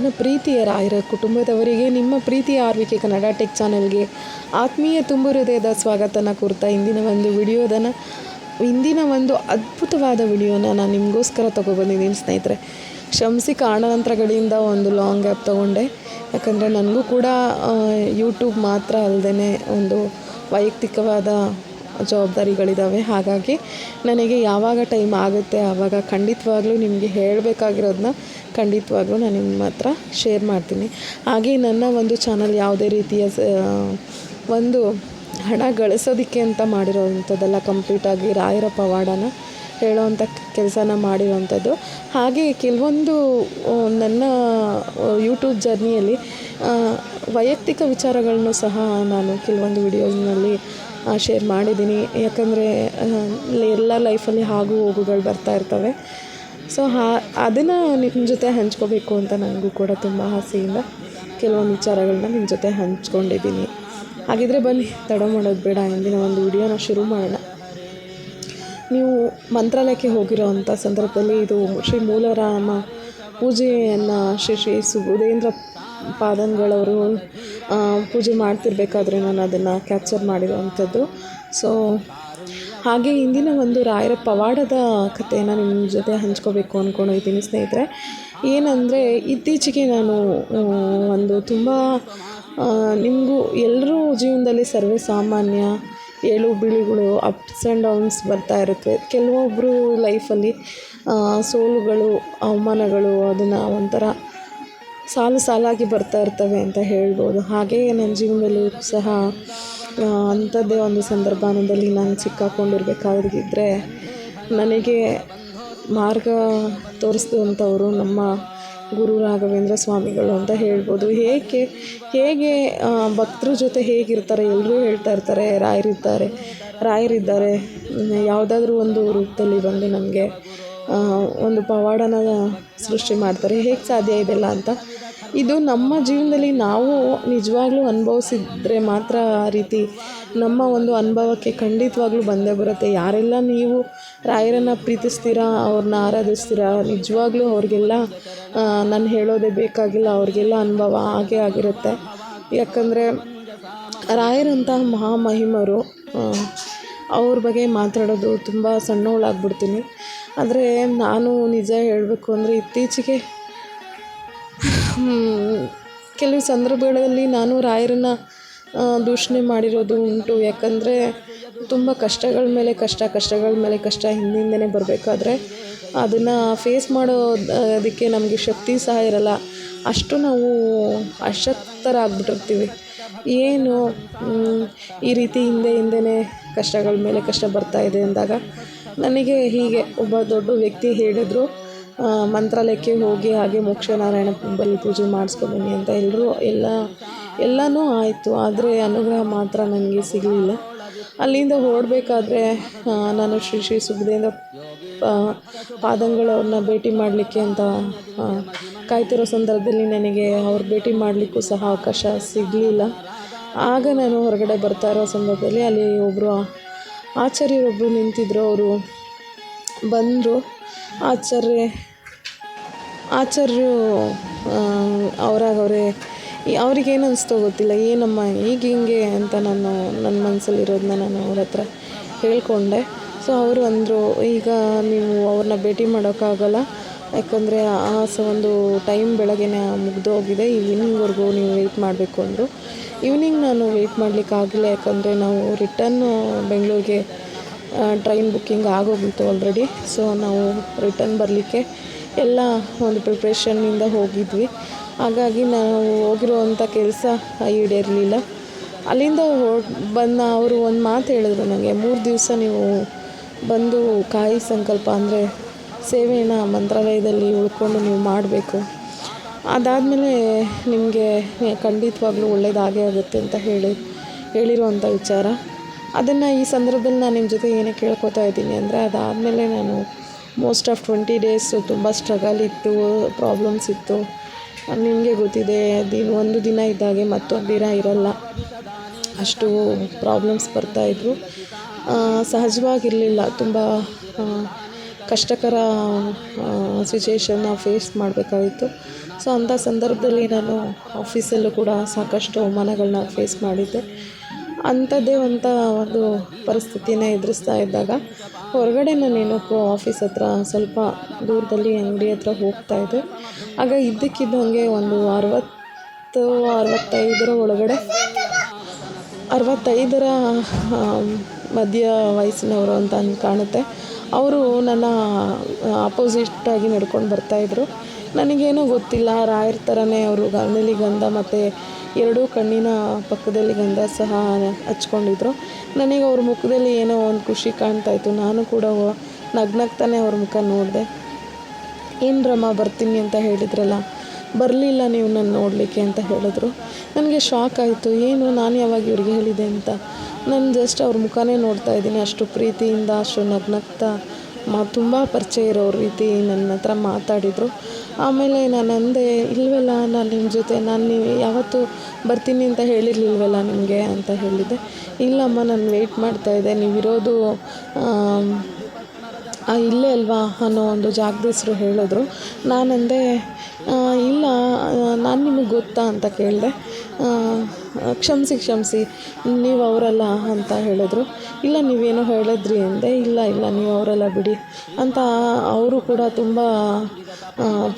ನನ್ನ ಪ್ರೀತಿಯ ರಾಯರ ಕುಟುಂಬದವರಿಗೆ, ನಿಮ್ಮ ಪ್ರೀತಿಯ ಆರ್ವಿಕೆ ಕನ್ನಡ ಟೆಕ್ ಚಾನಲ್ಗೆ ಆತ್ಮೀಯ ತುಂಬು ಹೃದಯದ ಸ್ವಾಗತನ ಕೋರ್ತಾ ಇಂದಿನ ಒಂದು ವಿಡಿಯೋದನ, ಇಂದಿನ ಒಂದು ಅದ್ಭುತವಾದ ವಿಡಿಯೋನ ನಾನು ನಿಮಗೋಸ್ಕರ ತೊಗೊಬಂದಿದ್ದೀನಿ ಸ್ನೇಹಿತರೆ. ಕ್ಷಮಿಸಿ ಕಾರಣಾಂತರಗಳಿಂದ ಒಂದು ಲಾಂಗ್ ಆ್ಯಪ್ ತೊಗೊಂಡೆ. ಯಾಕಂದರೆ ನನಗೂ ಕೂಡ ಯೂಟ್ಯೂಬ್ ಮಾತ್ರ ಅಲ್ಲದೇ ಒಂದು ವೈಯಕ್ತಿಕವಾದ ಜವಾಬ್ದಾರಿಗಳಿದ್ದಾವೆ ಹಾಗಾಗಿ ನನಗೆ ಯಾವಾಗ ಟೈಮ್ ಆಗುತ್ತೆ, ಆವಾಗ ಖಂಡಿತವಾಗ್ಲೂ ನಿಮಗೆ ಹೇಳಬೇಕಾಗಿರೋದನ್ನ ಖಂಡಿತವಾಗ್ಲೂ ನಾನು ನಿಮ್ಮ ಹತ್ರ ಶೇರ್ ಮಾಡ್ತೀನಿ. ಹಾಗೆ ನನ್ನ ಒಂದು ಚಾನಲ್ ಯಾವುದೇ ರೀತಿಯ ಒಂದು ಹಣ ಗಳಿಸೋದಕ್ಕೆ ಅಂತ ಮಾಡಿರೋವಂಥದ್ದೆಲ್ಲ ಕಂಪ್ಲೀಟಾಗಿ ರಾಯರ ಪವಾಡನ ಹೇಳೋವಂಥ ಕೆಲಸನ ಮಾಡಿರೋವಂಥದ್ದು ಹಾಗೆ ಕೆಲವೊಂದು ನನ್ನ ಯೂಟ್ಯೂಬ್ ಜರ್ನಿಯಲ್ಲಿ ವೈಯಕ್ತಿಕ ವಿಚಾರಗಳನ್ನು ಸಹ ನಾನು ಕೆಲವೊಂದು ವಿಡಿಯೋಸ್ನಲ್ಲಿ ಶೇರ್ ಮಾಡಿದ್ದೀನಿ. ಯಾಕಂದರೆ ಎಲ್ಲ ಲೈಫಲ್ಲಿ ಹಾಗು ಹೋಗುಗಳು ಬರ್ತಾ ಇರ್ತವೆ. ಸೊ ಹಾ, ಅದನ್ನು ನಿಮ್ಮ ಜೊತೆ ಹಂಚ್ಕೋಬೇಕು ಅಂತ ನನಗೂ ಕೂಡ ತುಂಬ ಆಸೆಯಿಂದ ಕೆಲವೊಂದು ವಿಚಾರಗಳನ್ನ ನಿಮ್ಮ ಜೊತೆ ಹಂಚ್ಕೊಂಡಿದ್ದೀನಿ. ಹಾಗಿದ್ರೆ ಬನ್ನಿ, ತಡ ಮಾಡೋದು ಬೇಡ ಇಂದಿನ ಒಂದು ವಿಡಿಯೋನ ಶುರು ಮಾಡೋಣ. ನೀವು ಮಂತ್ರಾಲಯಕ್ಕೆ ಹೋಗಿರೋ ಅಂಥ ಸಂದರ್ಭದಲ್ಲಿ ಇದು ಶ್ರೀ ಮೂಲರಾಮ ಪೂಜೆಯನ್ನು ಶ್ರೀ ಶ್ರೀ ಸುಬುಧೇಂದ್ರ ಪಾದನ್ಗಳವರು ಪೂಜೆ ಮಾಡ್ತಿರ್ಬೇಕಾದ್ರೆ ನಾನು ಅದನ್ನು ಕ್ಯಾಪ್ಚರ್ ಮಾಡಿರುವಂಥದ್ದು. ಸೊ ಹಾಗೆ ಇಂದಿನ ಒಂದು ರಾಯರ ಪವಾಡದ ಕಥೆಯನ್ನು ನಿಮ್ಮ ಜೊತೆ ಹಂಚ್ಕೋಬೇಕು ಅಂದ್ಕೊಂಡಿದ್ದೀನಿ ಸ್ನೇಹಿತರೆ. ಏನಂದರೆ, ಇತ್ತೀಚೆಗೆ ನಾನು ಒಂದು ತುಂಬ ನಿಮಗೂ ಎಲ್ಲರೂ ಜೀವನದಲ್ಲಿ ಸರ್ವೇ ಸಾಮಾನ್ಯ, ಏಳು ಬಿಳಿಗಳು ಅಪ್ಸ್ ಆ್ಯಂಡ್ ಡೌನ್ಸ್ ಬರ್ತಾ ಇರುತ್ತೆ. ಕೆಲವೊಬ್ಬರು ಲೈಫಲ್ಲಿ ಸೋಲುಗಳು, ಅವಮಾನಗಳು, ಅದನ್ನು ಒಂಥರ ಸಾಲು ಸಾಲಾಗಿ ಬರ್ತಾ ಇರ್ತವೆ ಅಂತ ಹೇಳ್ಬೋದು. ಹಾಗೆಯೇ ನನ್ನ ಜೀವನದಲ್ಲೂ ಸಹ ಅಂಥದ್ದೇ ಒಂದು ಸಂದರ್ಭದಲ್ಲಿ ನಾನು ಸಿಕ್ಕಾಕೊಂಡಿರ್ಬೇಕಾಗಿದ್ದರೆ ನನಗೆ ಮಾರ್ಗ ತೋರಿಸಿದಂಥವರು ನಮ್ಮ ಗುರು ರಾಘವೇಂದ್ರ ಸ್ವಾಮಿಗಳು ಅಂತ ಹೇಳ್ಬೋದು. ಹೇಗೆ ಹೇಗೆ ಭಕ್ತರ ಜೊತೆ ಹೇಗಿರ್ತಾರೆ ಎಲ್ಲರೂ ಹೇಳ್ತಾ ಇರ್ತಾರೆ, ರಾಯರಿದ್ದಾರೆ ರಾಯರಿದ್ದಾರೆ, ಯಾವುದಾದ್ರೂ ಒಂದು ರೂಪದಲ್ಲಿ ಬಂದು ನಮಗೆ ಒಂದು ಪವಾಡನ ಸೃಷ್ಟಿ ಮಾಡ್ತಾರೆ. ಹೇಗೆ ಸಾಧ್ಯ ಇದೆಲ್ಲ ಅಂತ. ಇದು ನಮ್ಮ ಜೀವನದಲ್ಲಿ ನಾವು ನಿಜವಾಗ್ಲೂ ಅನುಭವಿಸಿದ್ರೆ ಮಾತ್ರ ಆ ರೀತಿ ನಮ್ಮ ಒಂದು ಅನುಭವಕ್ಕೆ ಖಂಡಿತವಾಗ್ಲೂ ಬಂದೇ ಬರುತ್ತೆ. ಯಾರೆಲ್ಲ ನೀವು ರಾಯರನ್ನು ಪ್ರೀತಿಸ್ತೀರಾ ಅವ್ರನ್ನ ಆರಾಧಿಸ್ತೀರಾ, ನಿಜವಾಗ್ಲೂ ಅವ್ರಿಗೆಲ್ಲ ನಾನು ಹೇಳೋದೇ ಬೇಕಾಗಿಲ್ಲ, ಅವ್ರಿಗೆಲ್ಲ ಅನುಭವ ಆಗೇ ಆಗಿರುತ್ತೆ. ಯಾಕಂದರೆ ರಾಯರಂತಹ ಮಹಾಮಹಿಮರು ಅವ್ರ ಬಗ್ಗೆ ಮಾತಾಡೋದು ತುಂಬ ಸಣ್ಣವಳಾಗ್ಬಿಡ್ತೀನಿ. ಆದರೆ ನಾನು ನಿಜ ಹೇಳಬೇಕು ಅಂದರೆ ಇತ್ತೀಚೆಗೆ ಕೆಲವು ಸಂದರ್ಭಗಳಲ್ಲಿ ನಾನು ರಾಯರನ್ನು ದೂಷಣೆ ಮಾಡಿರೋದು ಉಂಟು. ಯಾಕಂದರೆ ತುಂಬ ಕಷ್ಟಗಳ ಮೇಲೆ ಕಷ್ಟ, ಕಷ್ಟಗಳ ಮೇಲೆ ಕಷ್ಟ ಹಿಂದಿಂದೇ ಬರಬೇಕಾದ್ರೆ ಅದನ್ನು ಫೇಸ್ ಮಾಡೋ ಅದಕ್ಕೆ ನಮಗೆ ಶಕ್ತಿ ಸಹ ಇರಲ್ಲ. ಅಷ್ಟು ನಾವು ಅಶಕ್ತರಾಗ್ಬಿಟ್ಟಿರ್ತೀವಿ. ಏನು ಈ ರೀತಿ ಹಿಂದೆ ಹಿಂದೆನೇ ಕಷ್ಟಗಳ ಮೇಲೆ ಕಷ್ಟ ಬರ್ತಾ ಇದೆ ಅಂದಾಗ ನನಗೆ ಹೀಗೆ ಒಬ್ಬ ದೊಡ್ಡ ವ್ಯಕ್ತಿ ಹೇಳಿದರು ಮಂತ್ರಾಲಯಕ್ಕೆ ಹೋಗಿ ಹಾಗೆ ಮೋಕ್ಷನಾರಾಯಣ ಬಲಿ ಪೂಜೆ ಮಾಡಿಸ್ಕೊಬನ್ನಿ ಅಂತ ಎಲ್ಲರೂ ಎಲ್ಲ, ಎಲ್ಲನೂ ಆಯಿತು. ಆದರೆ ಅನುಗ್ರಹ ಮಾತ್ರ ನನಗೆ ಸಿಗಲಿಲ್ಲ. ಅಲ್ಲಿಂದ ಓಡಬೇಕಾದ್ರೆ ನಾನು ಶ್ರೀ ಶ್ರೀ ಸುಖದೇಂದ್ರ ಪಾದಂಗಳವ್ರನ್ನ ಭೇಟಿ ಮಾಡಲಿಕ್ಕೆ ಅಂತ ಕಾಯ್ತಿರೋ ಸಂದರ್ಭದಲ್ಲಿ ನನಗೆ ಅವ್ರು ಭೇಟಿ ಮಾಡಲಿಕ್ಕೂ ಸಹ ಅವಕಾಶ ಸಿಗಲಿಲ್ಲ. ಆಗ ನಾನು ಹೊರಗಡೆ ಬರ್ತಾ ಇರೋ ಸಂದರ್ಭದಲ್ಲಿ ಅಲ್ಲಿ ಒಬ್ಬರು ಆಚಾರ್ಯರೊಬ್ಬರು ನಿಂತಿದ್ದರು ಅವರು ಬಂದರು. ಆಚಾರ್ಯ, ಆಚಾರ್ಯರು ಅವರಾಗ ಅವರೇ ಅವ್ರಿಗೇನು ಅನಿಸ್ತೋ ಗೊತ್ತಿಲ್ಲ. ಏನಮ್ಮ ಈಗ ಹಿಂಗೆ ಅಂತ ನಾನು ನನ್ನ ಮನಸ್ಸಲ್ಲಿರೋದನ್ನ ನಾನು ಅವ್ರ ಹತ್ರ ಹೇಳ್ಕೊಂಡೆ. ಸೊ ಅವರು ಅಂದರು, ಈಗ ನೀವು ಅವ್ರನ್ನ ಭೇಟಿ ಮಾಡೋಕ್ಕಾಗಲ್ಲ. ಯಾಕಂದರೆ ಆ ಸ ಒಂದು ಟೈಮ್ ಬೆಳಗ್ಗೆನೇ ಮುಗ್ದೋಗಿದೆ ಈವ್ನಿಂಗ್ವರೆಗೂ ನೀವು ವೆಯ್ಟ್ ಮಾಡಬೇಕು ಅಂದರು. ಈವ್ನಿಂಗ್ ನಾನು ವೆಯ್ಟ್ ಮಾಡಲಿಕ್ಕಾಗಿಲ್ಲ ಯಾಕಂದರೆ ನಾವು ರಿಟರ್ನ್ ಬೆಂಗಳೂರಿಗೆ ಟ್ರೈನ್ ಬುಕ್ಕಿಂಗ್ ಆಗೋಗಿತ್ತು ಆಲ್ರೆಡಿ ಸೊ ನಾವು ರಿಟರ್ನ್ ಬರಲಿಕ್ಕೆ ಎಲ್ಲ ಒಂದು ಪ್ರಿಪ್ರೇಷನ್ನಿಂದ ಹೋಗಿದ್ವಿ. ಹಾಗಾಗಿ ನಾವು ಹೋಗಿರುವಂಥ ಕೆಲಸ ಈಡೇರಲಿಲ್ಲ. ಅಲ್ಲಿಂದ ಹೊರ್ ಬಂದ ಅವರು ಒಂದು ಮಾತು ಹೇಳಿದ್ರು ನನಗೆ ಮೂರು ದಿವಸ ನೀವು ಬಂದು ಕಾಯಿ ಸಂಕಲ್ಪ ಅಂದರೆ ಸೇವೆಯನ್ನು ಮಂತ್ರಾಲಯದಲ್ಲಿ ಉಳ್ಕೊಂಡು ನೀವು ಮಾಡಬೇಕು. ಅದಾದಮೇಲೆ ನಿಮಗೆ ಖಂಡಿತವಾಗ್ಲೂ ಒಳ್ಳೇದಾಗೇ ಆಗುತ್ತೆ ಅಂತ ಹೇಳಿ ಹೇಳಿರುವಂಥ ವಿಚಾರ. ಅದನ್ನು ಈ ಸಂದರ್ಭದಲ್ಲಿ ನಾನು ನಿಮ್ಮ ಜೊತೆ ಏನೇ ಕೇಳ್ಕೊತಾ ಇದ್ದೀನಿ ಅಂದರೆ ಅದಾದಮೇಲೆ ನಾನು ಮೋಸ್ಟ್ ಆಫ್ ಟ್ವೆಂಟಿ ಡೇಸು ತುಂಬ ಸ್ಟ್ರಗಲ್ ಇತ್ತು ಪ್ರಾಬ್ಲಮ್ಸ್ ಇತ್ತು. ನಿಮಗೆ ಗೊತ್ತಿದೆ, ದಿನ ಒಂದು ದಿನ ಇದ್ದಾಗೆ ಮತ್ತೊಂದು ದಿನ ಇರಲ್ಲ. ಅಷ್ಟು ಪ್ರಾಬ್ಲಮ್ಸ್ ಬರ್ತಾಯಿದ್ರು ಸಹಜವಾಗಿರಲಿಲ್ಲ, ತುಂಬ ಕಷ್ಟಕರ ಸಿಚುವೇಶನ್ನ ಫೇಸ್ ಮಾಡಬೇಕಾಗಿತ್ತು. ಸೊ ಅಂಥ ಸಂದರ್ಭದಲ್ಲಿ ನಾನು ಆಫೀಸಲ್ಲೂ ಕೂಡ ಸಾಕಷ್ಟು ಅವಮಾನಗಳನ್ನ ಫೇಸ್ ಮಾಡಿದ್ದೆ. ಅಂಥದ್ದೇ ಅಂತ ಒಂದು ಪರಿಸ್ಥಿತಿನ ಎದುರಿಸ್ತಾ ಇದ್ದಾಗ, ಹೊರಗಡೆ ನಾನು ಆಫೀಸ್ ಹತ್ರ ಸ್ವಲ್ಪ ದೂರದಲ್ಲಿ ಅಂಗಡಿ ಹತ್ರ ಹೋಗ್ತಾ ಇದ್ದೆ. ಆಗ ಇದ್ದಕ್ಕಿದ್ದಂಗೆ ಒಂದು ಅರವತ್ತು, ಅರವತ್ತೈದರ ಒಳಗಡೆ, ಅರವತ್ತೈದರ ಮಧ್ಯ ವಯಸ್ಸಿನವರು ಅಂತ ಕಾಣುತ್ತೆ. ಅವರು ನನ್ನ ಅಪೋಸಿಟ್ಟಾಗಿ ನಡ್ಕೊಂಡು ಬರ್ತಾಯಿದ್ರು ನನಗೇನೂ ಗೊತ್ತಿಲ್ಲ, ರಾಯರ ಥರನೇ ಅವರು ಗಂಧಲಿ ಗಂಧ ಮತ್ತು ಎರಡೂ ಕಣ್ಣಿನ ಪಕ್ಕದಲ್ಲಿ ಗಂಧ ಸಹ ಹಚ್ಕೊಂಡಿದ್ರು. ನನಗೆ ಅವ್ರ ಮುಖದಲ್ಲಿ ಏನೋ ಒಂದು ಖುಷಿ ಕಾಣ್ತಾ ಇತ್ತು. ನಾನು ಕೂಡ ನಗ್ನಗ್ತಾನೆ ಅವ್ರ ಮುಖ ನೋಡಿದೆ. ಏನು ರಮ್ಮ ಬರ್ತೀನಿ ಅಂತ ಹೇಳಿದ್ರಲ್ಲ? ಬರಲಿಲ್ಲ ನೀವು ನನ್ನ ನೋಡಲಿಕ್ಕೆ ಅಂತ ಹೇಳಿದ್ರು. ನನಗೆ ಶಾಕ್ ಆಯಿತು. ಏನು, ನಾನು ಯಾವಾಗ ಇವ್ರಿಗೆ ಹೇಳಿದೆ ಅಂತ? ನಾನು ಜಸ್ಟ್ ಅವ್ರ ಮುಖನೇ ನೋಡ್ತಾ ಇದ್ದೀನಿ. ಅಷ್ಟು ಪ್ರೀತಿಯಿಂದ, ಅಷ್ಟು ನಗ್ನಗ್ತಾ, ಮಾ, ತುಂಬ ಪರಿಚಯ ಇರೋ ರೀತಿ ನನ್ನ ಹತ್ರ ಮಾತಾಡಿದರು. ಆಮೇಲೆ ನಾನು ಅಂದೆ, ಇಲ್ವಲ್ಲ, ನಾನು ನಿಮ್ಮ ಜೊತೆ, ನಾನು ನೀವು ಯಾವತ್ತೂ ಬರ್ತೀನಿ ಅಂತ ಹೇಳಿರಲಿಲ್ವಲ್ಲ ನಿಮಗೆ ಅಂತ ಹೇಳಿದೆ. ಇಲ್ಲಮ್ಮ, ನಾನು ವೆಯ್ಟ್ ಮಾಡ್ತಾಯಿದ್ದೆ ನೀವಿರೋದು ಇಲ್ಲೇ ಅಲ್ವಾ ಅನ್ನೋ ಒಂದು ಜಾಗದ ಹೆಸರು ಹೇಳಿದ್ರು. ನಾನಂದೆ ಇಲ್ಲ ನಾನು ನಿಮಗೆ ಗೊತ್ತಾ ಅಂತ ಕೇಳಿದೆ. ಕ್ಷಮಿಸಿ ಕ್ಷಮಿಸಿ, ನೀವು ಅವರಲ್ಲ ಅಂತ ಹೇಳಿದ್ರು. ಇಲ್ಲ, ನೀವೇನೋ ಹೇಳಿದ್ರಿ ಅಂದೆ. ಇಲ್ಲ ಇಲ್ಲ, ನೀವು ಅವರಲ್ಲ ಬಿಡಿ ಅಂತ ಅವರು ಕೂಡ ತುಂಬ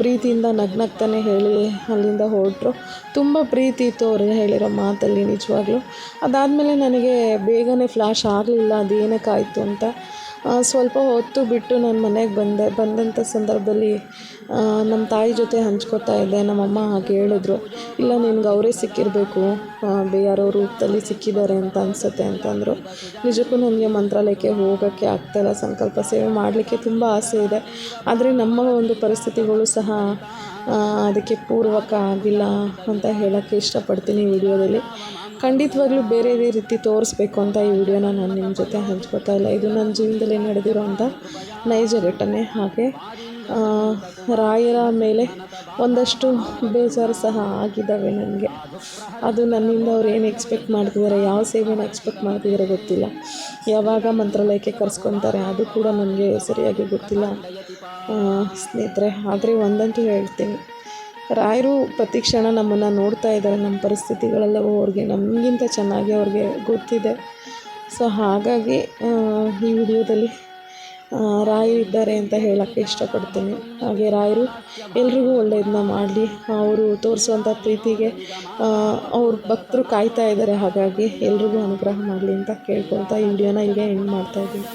ಪ್ರೀತಿಯಿಂದ ನಗ್ನಗ್ತಾನೆ ಹೇಳಿ ಅಲ್ಲಿಂದ ಹೊರಟ್ರು. ತುಂಬ ಪ್ರೀತಿ ಇತ್ತು ಅವ್ರು ಹೇಳಿರೋ ಮಾತಲ್ಲಿ ನಿಜವಾಗ್ಲೂ. ಅದಾದಮೇಲೆ ನನಗೆ ಬೇಗನೆ ಫ್ಲ್ಯಾಶ್ ಆಗಲಿಲ್ಲ. ಅದು ಏನಕ್ಕಾಯಿತು ಅಂತ ಸ್ವಲ್ಪ ಹೊತ್ತು ಬಿಟ್ಟು ನಾನು ಮನೆಗೆ ಬಂದೆ. ಬಂದಂಥ ಸಂದರ್ಭದಲ್ಲಿ ನಮ್ಮ ತಾಯಿ ಜೊತೆ ಹಂಚ್ಕೋತಾ ಇದ್ದೆ. ನಮ್ಮಮ್ಮ ಹಾಗೆ ಹೇಳಿದ್ರು. ಇಲ್ಲ, ನಿನ್ಗೆ ಅವರೇ ಸಿಕ್ಕಿರಬೇಕು. ಯಾರೋ ರೂಪದಲ್ಲಿ ಸಿಕ್ಕಿದ್ದಾರೆ ಅಂತ ಅನಿಸುತ್ತೆ ಅಂತಂದರು ನಿಜಕ್ಕೂ ನನಗೆ ಮಂತ್ರಾಲಯಕ್ಕೆ ಹೋಗೋಕ್ಕೆ ಆಗ್ತಾಯಿಲ್ಲ ಸಂಕಲ್ಪ ಸೇವೆ ಮಾಡಲಿಕ್ಕೆ ತುಂಬ ಆಸೆ ಇದೆ. ಆದರೆ ನಮ್ಮ ಒಂದು ಪರಿಸ್ಥಿತಿಗಳು ಸಹ ಅದಕ್ಕೆ ಪೂರ್ವಕ ಆಗಿಲ್ಲ ಅಂತ ಹೇಳೋಕ್ಕೆ ಇಷ್ಟಪಡ್ತೀನಿ ವಿಡಿಯೋದಲ್ಲಿ. ಖಂಡಿತವಾಗ್ಲೂ ಬೇರೆ ರೀತಿ ತೋರಿಸ್ಬೇಕು ಅಂತ ಈ ವಿಡಿಯೋನ ನಾನು ನಿಮ್ಮ ಜೊತೆ ಹಂಚ್ಕೋತಾ ಇಲ್ಲ. ಇದು ನನ್ನ ಜೀವನದಲ್ಲಿ ನಡೆದಿರೋಂಥ ನೈಜ ಘಟನೆ ಹಾಗೆ ರಾಯರ ಮೇಲೆ ಒಂದಷ್ಟು ಬೇಜಾರು ಸಹ ಆಗಿದ್ದಾವೆ ನನಗೆ. ಅದು ನನ್ನಿಂದ ಅವ್ರು ಏನು ಎಕ್ಸ್ಪೆಕ್ಟ್ ಮಾಡ್ತಿದ್ದಾರೆ, ಯಾವ ಸೇವೆನ ಎಕ್ಸ್ಪೆಕ್ಟ್ ಮಾಡ್ತಿದ್ದಾರೆ ಗೊತ್ತಿಲ್ಲ. ಯಾವಾಗ ಮಂತ್ರಾಲಯಕ್ಕೆ ಕರ್ಸ್ಕೊತಾರೆ ಅದು ಕೂಡ ನನಗೆ ಸರಿಯಾಗಿ ಗೊತ್ತಿಲ್ಲ. ಸ್ನೇಹಿತರೆ, ಆದರೆ ಒಂದಂತೂ ಹೇಳ್ತೀನಿ. ರಾಯರು ಪ್ರತಿ ಕ್ಷಣ ನಮ್ಮನ್ನು ನೋಡ್ತಾ ಇದ್ದಾರೆ, ನಮ್ಮ ಪರಿಸ್ಥಿತಿಗಳೆಲ್ಲವೂ ಅವ್ರಿಗೆ, ನಮಗಿಂತ ಚೆನ್ನಾಗಿ ಅವ್ರಿಗೆ ಗೊತ್ತಿದೆ. ಸೊ ಹಾಗಾಗಿ ಈ ವಿಡಿಯೋದಲ್ಲಿ ರಾಯರು ಇದ್ದಾರೆ ಅಂತ ಹೇಳೋಕ್ಕೆ ಇಷ್ಟಪಡ್ತೀನಿ. ಹಾಗೆ ರಾಯರು ಎಲ್ರಿಗೂ ಒಳ್ಳೆಯದನ್ನ ಮಾಡಲಿ. ಅವರು ತೋರಿಸುವಂಥ ಪ್ರೀತಿಗೆ ಅವ್ರ ಭಕ್ತರು ಕಾಯ್ತಾ ಇದ್ದಾರೆ. ಹಾಗಾಗಿ ಎಲ್ರಿಗೂ ಅನುಗ್ರಹ ಮಾಡಲಿ ಅಂತ ಕೇಳ್ಕೊಳ್ತಾ ಈ ವಿಡಿಯೋನ ಇಲ್ಲಿಗೆ ಎಂಡ್ ಮಾಡ್ತಾಯಿದ್ದೀನಿ